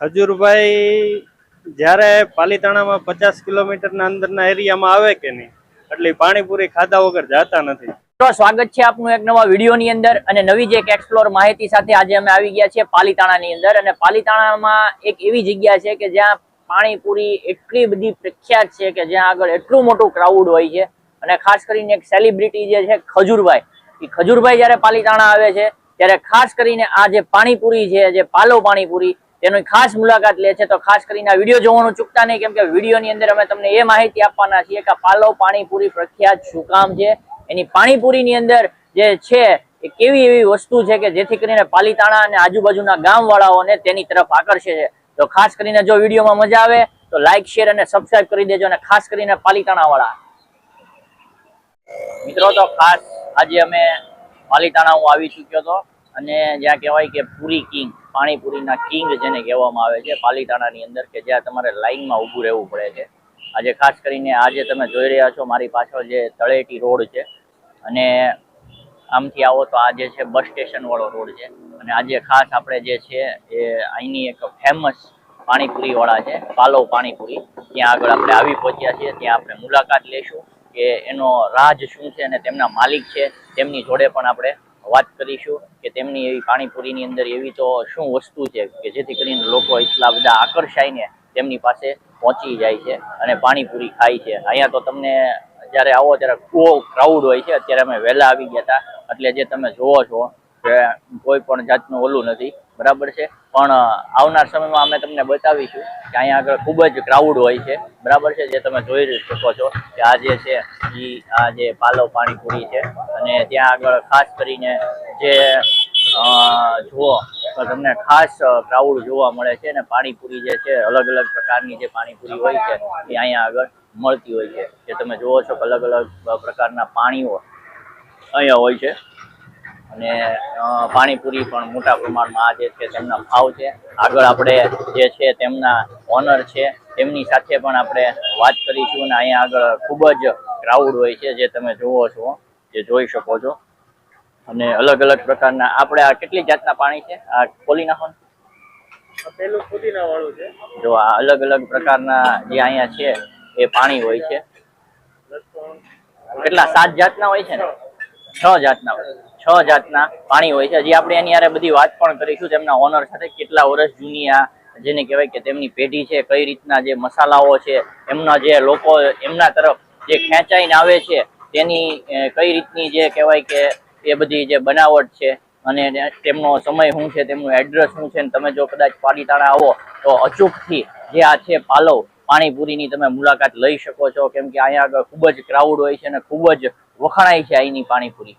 ખજૂરભાઈ જ્યારે પાલીતાણામાં પચાસ કિલોમીટરના અંદરના એરિયામાં આવે કે નહીં? એટલે પાણીપુરી ખાધા વગર જાતા નથી. સ્વાગત છે આપનું એક નવા વિડીયોની અંદર અને નવી જ એક એક્સપ્લોર માહિતી સાથે આજે અમે આવી ગયા છીએ પાલીતાણાની અંદર અને પાલીતાણામાં એક એવી જગ્યા છે કે જ્યાં પાણીપુરી એટલી બધી પ્રખ્યાત છે કે જ્યાં આગળ એટલું મોટું ક્રાઉડ હોય છે અને ખાસ કરીને એક સેલિબ્રિટી જે છે ખજૂરભાઈ. એ ખજૂરભાઈ જ્યારે પાલીતાણા આવે છે, ત્યારે ખાસ કરીને આ જે પાણીપુરી છે, જે પાલો પાણીપુરી તેની ખાસ મુલાકાત લે છે. તો ખાસ કરીને આ વીડિયો જોવાનું ચૂકતા નહીં, કેમ કે વિડીયોની અંદર અમે તમને એ માહિતી આપવાના છીએ કે પાલવ પાણીપુરી પ્રખ્યાત શું છે. એની પાણીપુરીની અંદર જે છે, એ કેવી એવી વસ્તુ છે કે જેથી કરીને પાલીતાણા અને આજુબાજુના ગામવાળાઓને તેની તરફ આકર્ષે છે. તો ખાસ કરીને જો વિડીયોમાં મજા આવે, તો લાઇક શેર અને સબસ્ક્રાઇબ કરી દેજો અને ખાસ કરીને પાલીતાણા વાળા મિત્રો, તો ખાસ આજે અમે પાલીતાણા હું આવી ચૂક્યો હતો અને જ્યાં કહેવાય કે પૂરી કિંગ પાણીપુરીના કિંગ જેને કહેવામાં આવે છે, પાલીતાણાની અંદર કે જ્યાં તમારે લાઈનમાં ઊભું રહેવું પડે છે. આજે ખાસ કરીને આજે તમે જોઈ રહ્યા છો, મારી પાછળ જે તળેટી રોડ છે અને આમથી આવો તો આ જે છે, બસ સ્ટેશનવાળો રોડ છે. અને આજે ખાસ આપણે જે છે, એ અહીંની એક ફેમસ પાણીપુરી વાળા છે, પાલવ પાણીપુરી. ત્યાં આગળ આપણે આવી પહોંચ્યા છીએ, ત્યાં આપણે મુલાકાત લેશું કે એનો રાજ શું છે અને તેમના માલિક છે, તેમની જોડે પણ આપણે વાત કરીશું કે તેમની એવી પાણીપુરીની અંદર એવી તો શું વસ્તુ છે કે જેથી કરીને લોકો એટલા બધા આકર્ષાઈને તેમની પાસે પહોંચી જાય છે અને પાણીપુરી ખાય છે. અહીંયા તો તમને જ્યારે આવો ત્યારે ખૂબ ક્રાઉડ હોય છે. અત્યારે અમે વહેલા આવી ગયા હતા. એટલે જે તમે જોવો છો કે કોઈ પણ જાતનું ઓલું નથી. બરાબર છે. પણ આવનાર સમયમાં અમે તમને બતાવીશું કે અહીંયા આગળ ખૂબ જ ક્રાઉડ હોય છે. બરાબર છે? જે તમે જોઈ શકો છો કે આ જે છે એ આ જે પાલવ પાણીપુરી છે. અને ત્યાં આગળ ખાસ કરીને જે જુઓ, તો તમને ખાસ ક્રાઉડ જોવા મળે છે અને પાણીપુરી જે છે, અલગ અલગ પ્રકારની જે પાણીપુરી હોય છે, એ અહીંયા આગળ મળતી હોય છે. જે તમે જુઓ છો અલગ અલગ પ્રકારના પાણીઓ અહીંયા હોય છે. અને પાણીપુરી પણ મોટા પ્રમાણમાં આ જે છે તેમના ભાવ છે. આગળ આપણે જે છે તેમના ઓનર છે તેમની સાથે પણ આપણે વાત કરીશું અને અહીંયા આગળ ખૂબ જ ક્રાઉડ હોય છે જે તમે જુઓ છો જે જોઈ શકો છો. અને અલગ અલગ પ્રકારના આપણે આ કેટલી જાતના પાણી છે? આ ખોલી નાખો પેલું પુદીના વાળું છે. જો આ અલગ અલગ પ્રકારના જે અહીંયા છે એ પાણી હોય છે. કેટલા? સાત જાતના હોય છે ને? છ જાતના હોય. છ જાતના પાણી હોય છે. હજી આપણે એની હારે બધી વાત પણ કરીશું. તેમના ઓનર સાથે કેટલા વર્ષ જૂની આ જેને કહેવાય કે તેમની પેઢી છે, કઈ રીતના જે મસાલાઓ છે, એમના જે લોકો એમના તરફ જે ખેંચાઈને આવે છે, તેની કઈ રીતની જે કહેવાય કે એ બધી જે બનાવટ છે અને તેમનો સમય શું છે, તેમનું એડ્રેસ શું છે તમે જો કદાચ પાલીતાણા આવો તો અચૂકથી જે આ છે પાલવ, પાણીપુરીની તમે મુલાકાત લઈ શકો છો. કેમ કે અહીંયા આગળ ખૂબ જ ક્રાઉડ હોય છે અને ખૂબ જ વખણાય છે અહીંની પાણીપુરી.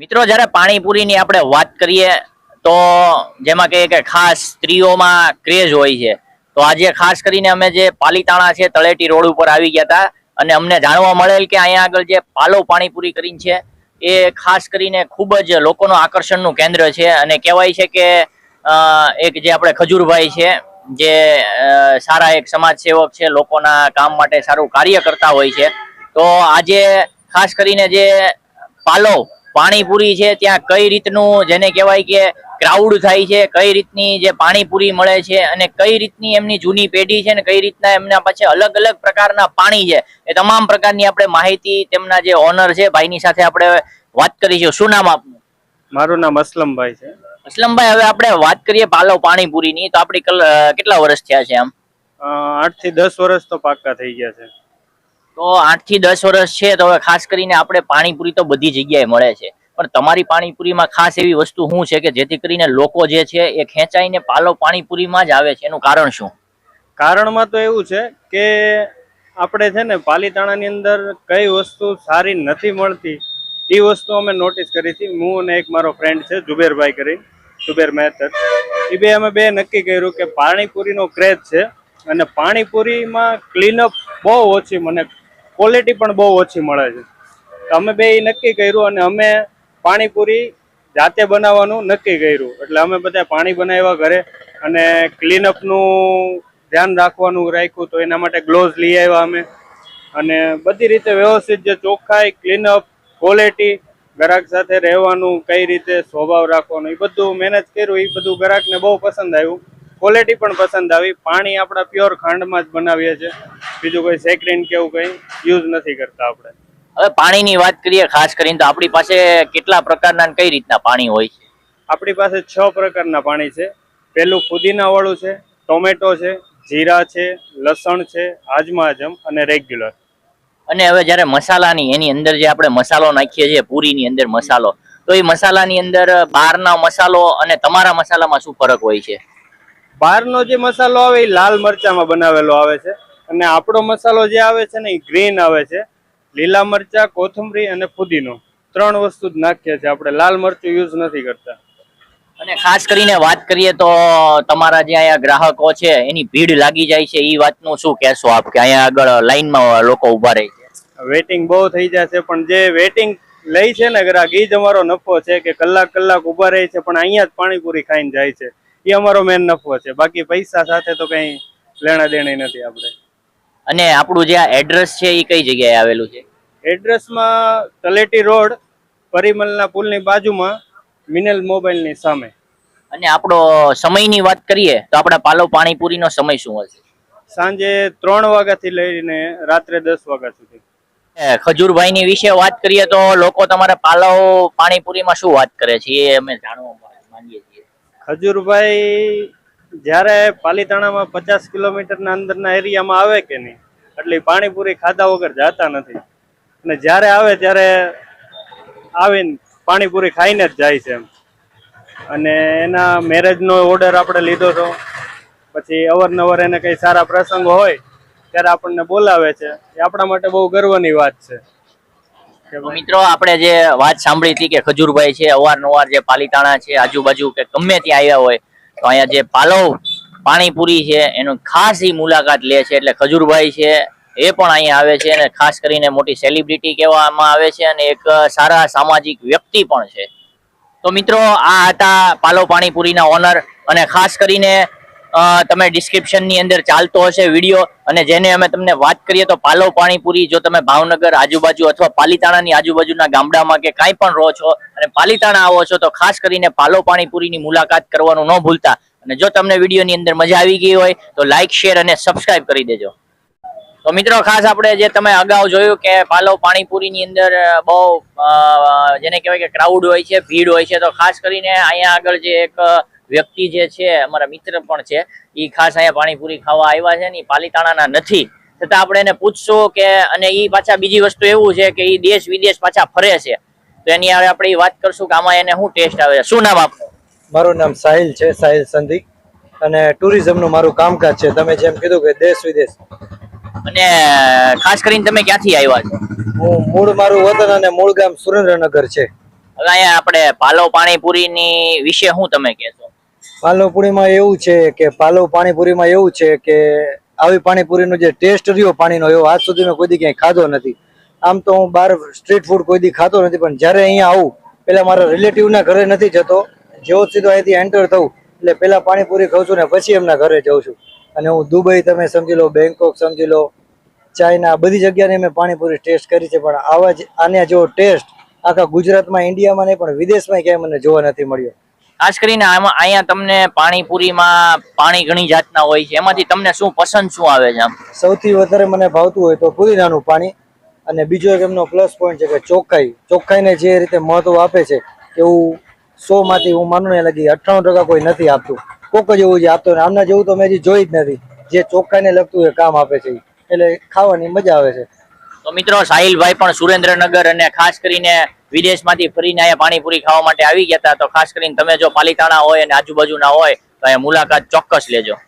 મિત્રો, જ્યારે પાણીપુરીની આપણે વાત કરીએ, તો જેમાં કહીએ કે ખાસ સ્ત્રીઓમાં ક્રેઝ હોય છે. તો આજે ખાસ કરીને અમે જે પાલીતાણા છે, તળેટી રોડ ઉપર આવી ગયા હતા અને અમને જાણવા મળેલ કે અહીંયા આગળ જે પાલો પાણીપુરી કરીને છે, એ ખાસ કરીને ખૂબ જ લોકોનું આકર્ષણનું કેન્દ્ર છે અને કહેવાય છે કે એક જે આપણે ખજૂરભાઈ છે, જે સારા એક સમાજ સેવક છે, લોકોના કામ માટે સારું કાર્ય કરતા હોય છે. તો આજે ખાસ કરીને જે પાલો પાણીપુરી છે ત્યાં કઈ રીતનું જેને કહેવાય કે ક્રાઉડ થાય છે કઈ રીતની જે પાણીપુરી મળે છે અને કઈ રીતની એમની જૂની પેઢી છે ને કઈ રીતના એમના પાસે અલગ અલગ પ્રકારના પાણી છે એ તમામ પ્રકારની આપણે માહિતી તેમના જે ઓનર છે ભાઈની સાથે આપણે વાત કરીશું. શું નામ આપનું? મારું નામ અસલમભાઈ છે. અસલમભાઈ હવે આપણે વાત કરીએ પાલવ પાણીપુરીની. તો આપણી કેટલા વર્ષ થયા છે આમ? આઠથી દસ વર્ષ તો પાક્કા થઈ ગયા છે. તો આઠથી દસ વર્ષ છે, તો હવે ખાસ કરીને આપણે પાણીપુરી તો બધી જગ્યાએ મળે છે. પણ તમારી પાણીપુરીમાં ખાસ એવી વસ્તુ શું છે કે જેથી કરીને લોકો જે છે એ ખેંચાઈને પાલો પાણીપુરીમાં જ આવે છે? એનું કારણ શું? કારણમાં તો એવું છે કે આપણે છે ને પાલીતાણાની અંદર કઈ વસ્તુ સારી નથી મળતી, એ વસ્તુ અમે નોટિસ કરી હતી હું અને એક મારો ફ્રેન્ડ છે જુબેરભાઈ કરી જુબેર મહેતર. એ બે અમે બે નક્કી કર્યું કે પાણીપુરીનો ક્રેઝ છે અને પાણીપુરીમાં ક્લીનઅપ બહુ ઓછી મને ક્વોલિટી પણ બહુ ઓછી મળે છે. અમે બે નક્કી કર્યું અને અમે પાણીપુરી જાતે બનાવવાનું નક્કી કર્યું. એટલે અમે બધા પાણી બનાવ્યા ઘરે અને ક્લીનઅપનું ધ્યાન રાખવાનું રાખ્યું તો એના માટે ગ્લોવ્સ લઈ આવ્યા અમે. અને બધી રીતે વ્યવસ્થિત જે ચોખ્ખાઈ ક્લીનઅપ ક્વોલિટી ગ્રાહક સાથે રહેવાનું, કઈ રીતે સ્વભાવ રાખવાનો, એ બધું મેનેજ કર્યું. એ બધું ગ્રાહકને બહુ પસંદ આવ્યું. ક્વોલિટી પણ પસંદ આવી. પાણી આપણા પ્યોર ખાંડમાં જ બનાવીએ છીએ. બીજું કોઈ સેક્રીન કે એવું કંઈ યુઝ નથી કરતા આપણે. હવે પાણીની વાત કરીએ ખાસ કરીને તો આપણી પાસે કેટલા પ્રકારના કઈ રીતના પાણી હોય છે? આપણી પાસે છ પ્રકારના પાણી છે. પેલું ફુદીના વાળું છે ટોમેટો છે જીરા છે લસણ છે આજમાજમ અને રેગ્યુલર અને હવે જ્યારે મસાલાની એની અંદર જે આપણે મસાલો નાખીએ છીએ પૂરીની અંદર મસાલો તો એ મસાલાની અંદર બહારના મસાલો અને તમારા મસાલામાં શું ફરક હોય છે? બહારનો જે મસાલો આવે એ લાલ મરચામાં બનાવેલો આવે છે. અને આપણો મસાલો જે આવે છે ને એ ગ્રીન આવે છે. લીલા મરચા કોથમરી અને ફુદીનો. ત્રણ વસ્તુ જ નાખીએ છીએ આપણે. લાલ મરચું યુઝ નથી કરતા. અને ખાસ કરીને વાત કરીએ તો તમારા જે અહીંયા ગ્રાહકો છે એની ભીડ લાગી જાય છે. એ વાતનું શું કહેશો આપ કે અહીંયા આગળ લાઈનમાં લોકો ઊભા રહે છે? વેટિંગ બહુ થઈ જાય છે પણ જે વેટિંગ લઈ છે ને ગ્રાહક એ જ અમારો નફો છે કે કલાક કલાક ઊભા રહે છે પણ અહીંયા જ પાણીપુરી ખાઈને જાય છે. એ અમારો મેન નફો છે. બાકી પૈસા સાથે તો કંઈ લેણા દેણી નથી આપણે. અને આપણું જે આ એડ્રેસ છે એ કઈ જગ્યાએ આવેલું છે? એડ્રેસમાં તલેટી રોડ પરિમલના પુલની બાજુમાં મિનલ મોબાઈલની સામે. અને આપણો સમયની વાત કરીએ તો આપણા પાલવ પાણીપુરીનો સમય શું હશે? સાંજે ત્રણ વાગ્યાથી લઈને રાત્રે દસ વાગ્યા સુધી. ખજૂરભાઈની વિશે વાત કરીએ તો લોકો તમારા પાલવ પાણીપુરીમાં શું વાત કરે છે એ અમે જાણવા માંગીએ છીએ. ખજૂરભાઈ જ્યારે પાલીતાણામાં પચાસ કિલોમીટરના અંદરના એરિયામાં આવે કે નહીં એટલે પાણીપુરી ખાધા વગર જાતા નથી. અને જ્યારે આવે ત્યારે આવીને પાણીપુરી ખાઈને જ જાય છે અને એના મેરેજનો ઓર્ડર આપણે લીધો હતો પછી અવારનવાર એને કંઈ સારા પ્રસંગ હોય ત્યારે આપણને બોલાવે છે. એ આપણા માટે બહુ ગર્વની વાત છે. મિત્રો આપણે જે વાત સાંભળી હતી કે ખજૂરભાઈ છે અવારનવાર જે પાલીતાણા છે આજુબાજુ કે ગમે ત્યાં આવ્યા હોય તો અહીંયા જે પાલવ પાણીપુરી છે, એનું ખાસ ઈ મુલાકાત લે છે એટલે ખજૂરભાઈ છે, એ પણ અહીંયા આવે છે અને ખાસ કરીને મોટી સેલિબ્રિટી કહેવામાં આવે છે અને એક સારા સામાજિક વ્યક્તિ પણ છે. તો મિત્રો, આ હતા પાલવ પાણીપુરીના ઓનર અને ખાસ કરીને તમે ડિસ્ક્રિપ્શનની અંદર ચાલતો હશે વીડિયો અને જેને અમે તમને વાત કરીએ તો પાલો પાણીપુરી, જો તમે ભાવનગર આજુબાજુ અથવા પાલીતાણાની આજુબાજુના ગામડામાં કે કાંઈ પણ રહો છો અને પાલીતાણા આવો છો, તો ખાસ કરીને પાલો પાણીપુરીની મુલાકાત કરવાનું ન ભૂલતા. અને જો તમને વિડીયોની અંદર મજા આવી ગઈ હોય, તો લાઇક શેર અને સબસ્ક્રાઇબ કરી દેજો. તો મિત્રો, ખાસ આપણે જે તમે અગાઉ જોયું કે પાલો પાણીપુરીની અંદર બહુ જેને કહેવાય કે ક્રાઉડ હોય છે, ભીડ હોય છે, તો ખાસ કરીને અહીંયા આગળ જે એક વ્યક્તિ જે છે અમારા મિત્ર પણ છે એ ખાસ અહીંયા પાણીપુરી ખાવા આવ્યા છે ને પાલીતાણાના નથી. છતાં આપણે એને પૂછશો કે અને એ પાછા બીજી વસ્તુ એવું છે કે એ દેશ વિદેશ પાછા ફરે છે. તો એની હવે આપણે વાત કરશું કે આમાં એને શું ટેસ્ટ આવે છે. શું નામ આપનું? મારું નામ સાહિલ છે સાહિલ સંધી અને ટુરિઝમનું મારું કામકાજ છે. તમે જેમ કીધું કે દેશ વિદેશ. અને ખાસ કરીને તમે ક્યાંથી આવ્યા છો? હું મૂળ મારું વતન અને મૂળ ગામ સુરેન્દ્રનગર છે. હવે અહીંયા આપણે પાલો પાણીપુરીની વિશે શું તમે કહેશો? પાલવપુરીમાં એવું છે કે પાલવ પાણીપુરીમાં એવું છે કે આવી પાણીપુરીનો જે ટેસ્ટ રહ્યો પાણીનો, એવો આજ સુધી મેં કોઈ દી ક્યાંય ખાધો નથી. આમ તો હું બહાર સ્ટ્રીટ ફૂડ કોઈ દી ખાતો નથી, પણ જ્યારે અહીંયા આવું, પેલા મારા રિલેટિવના ઘરે નથી જતો જેવો સીધો અહીંથી એન્ટર થવું એટલે પેલા પાણીપુરી ખાઉં છું ને પછી એમના ઘરે જઉં છું. અને હું દુબઈ તમે સમજી લો બેંકોક સમજી લો, ચાઇના, બધી જગ્યાની મેં પાણીપુરી ટેસ્ટ કરી છે, પણ આવા જ આને જેવો ટેસ્ટ આખા ગુજરાતમાં, ઇન્ડિયામાં નહીં, પણ વિદેશમાં ક્યાંય મને જોવા નથી મળ્યો. ખાસ કરીને આમાં અહીંયા તમને પાણીપુરીમાં પાણી ઘણી જાતના હોય છે. એમાંથી તમને શું પસંદ શું આવે છે આમ? સૌથી વધારે મને ભાવતું હોય તો પુદીનાનું પાણી અને બીજો એક એમનો પ્લસ પોઈન્ટ છે કે ચોખ્ખાઈ ચોખ્ખાઈને જે રીતે મહત્વ આપે છે એવું સો માંથી હું માનું ને લગી અઠ્ઠાણું ટકા કોઈ નથી આપતું. કોક જ એવું જે આપતો ને આમના જેવું તો મેં હજી જોઈ જ નથી. જે ચોખ્ખાઈને લગતું એ કામ આપે છે એટલે ખાવાની મજા આવે છે. તો મિત્રો સાહિલભાઈ પણ સુરેન્દ્રનગર અને ખાસ કરીને વિદેશમાંથી ફરીને અહીંયા પાણીપુરી ખાવા માટે આવી ગયા તો ખાસ કરીને તમે જો પાલિતાણા હોય અને આજુબાજુના હોય, તો અહીંયા મુલાકાત ચોક્કસ લેજો.